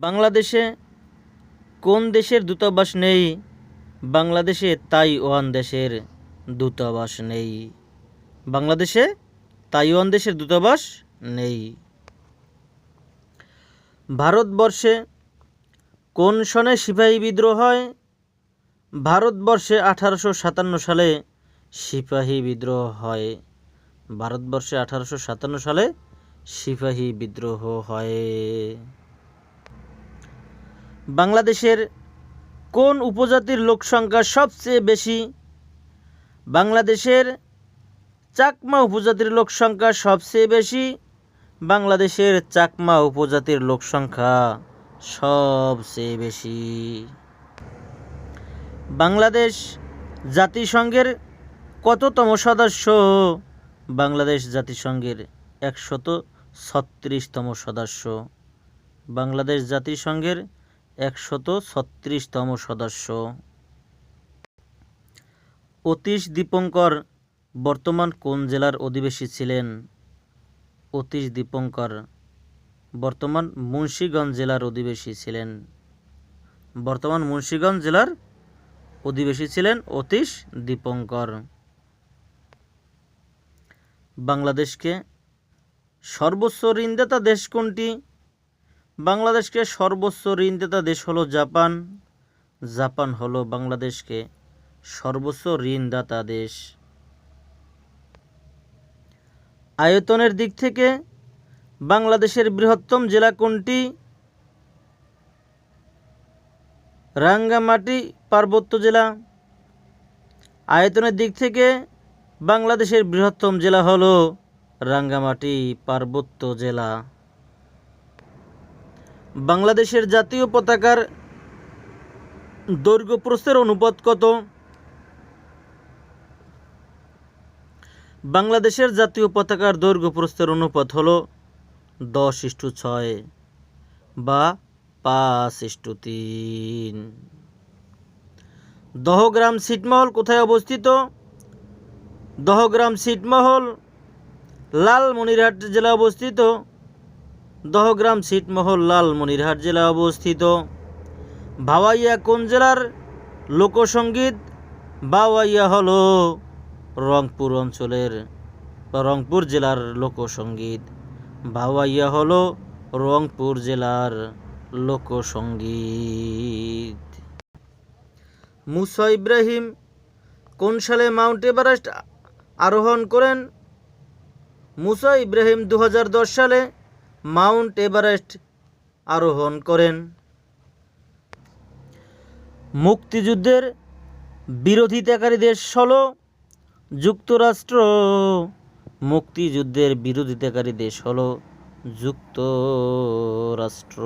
বাংলাদেশে কোন দেশের দূতাবাস নেই? বাংলাদেশে তাইওয়ান দেশের দূতাবাস নেই। বাংলাদেশে তাইওয়ান দেশের দূতাবাস নেই। ভারতবর্ষে কোন সনে সিপাহী বিদ্রোহ হয়? ভারতবর্ষে আঠারোশো সাতান্ন সালে সিপাহী বিদ্রোহ হয়। ভারতবর্ষে আঠারোশো সাতান্ন সালে সিপাহী বিদ্রোহ হয়। বাংলাদেশের কোন উপজাতির লোকসংখ্যা সবচেয়ে বেশি? বাংলাদেশের চাকমা উপজাতির লোকসংখ্যা সবচেয়ে বেশি। বাংলাদেশের চাকমা উপজাতির লোকসংখ্যা সবচেয়ে বেশি। বাংলাদেশ জাতিসংঘের কততম সদস্য? বাংলাদেশ জাতিসংঘের একশত ছত্রিশতম সদস্য। বাংলাদেশ জাতিসংঘের একশত ছত্রিশতম সদস্য। অতীশ দীপঙ্কর বর্তমান কোন জেলার অধিবাসী ছিলেন? অতীশ দীপঙ্কর বর্তমান মুন্সীগঞ্জ জেলার অধিবাসী ছিলেন। বর্তমান মুন্সীগঞ্জ জেলার অধিবাসী ছিলেন অতীশ দীপঙ্কর। বাংলাদেশকে সর্বোচ্চ ঋণদাতা দেশ কোনটি? বাংলাদেশকে সর্বোচ্চ ঋণদাতা দেশ হলো জাপান। জাপান হলো বাংলাদেশকে সর্বোচ্চ ঋণদাতা দেশ। আয়তনের দিক থেকে বাংলাদেশের বৃহত্তম জেলা কোনটি? রাঙ্গামাটি, পার্বত্য জেলা। আয়তনের দিক থেকে বাংলাদেশের বৃহত্তম জেলা হলো রাঙ্গামাটি, পার্বত্য জেলা। বাংলাদেশের জাতীয় পতাকার দৈর্ঘ্য প্রস্থের অনুপাত কত? বাংলাদেশের জাতীয় পতাকার দৈর্ঘ্য প্রস্থের অনুপাত হলো দশ ইস্টু ছয় বা পাঁচ ইস্টু তিন। দহগ্রাম ছিটমহল কোথায় অবস্থিত? দহগ্রাম ছিটমহল লালমনিরহাট জেলা অবস্থিত। দহগ্রাম ছিটমহল লালমনিরহাট জেলা অবস্থিত। ভাওয়াইয়া কোন জেলার? লোকসঙ্গীত বাওয়াইয়া হল রংপুর অঞ্চলের, রংপুর জেলার লোকসঙ্গীত ভাওয়াইয়া হল রংপুর জেলার লোকসঙ্গীত মুসা ইব্রাহিম কোন সালে মাউন্ট এভারেস্ট আরোহণ করেন? মুসা ইব্রাহিম দু হাজার দশ সালে মাউন্ট এভারেস্ট আরোহণ করেন। মুক্তিযুদ্ধের বিরোধিতাকারীদের হলো যুক্তরাষ্ট্র মুক্তিযুদ্ধের বিরোধিতাকারী দেশ হল যুক্তরাষ্ট্র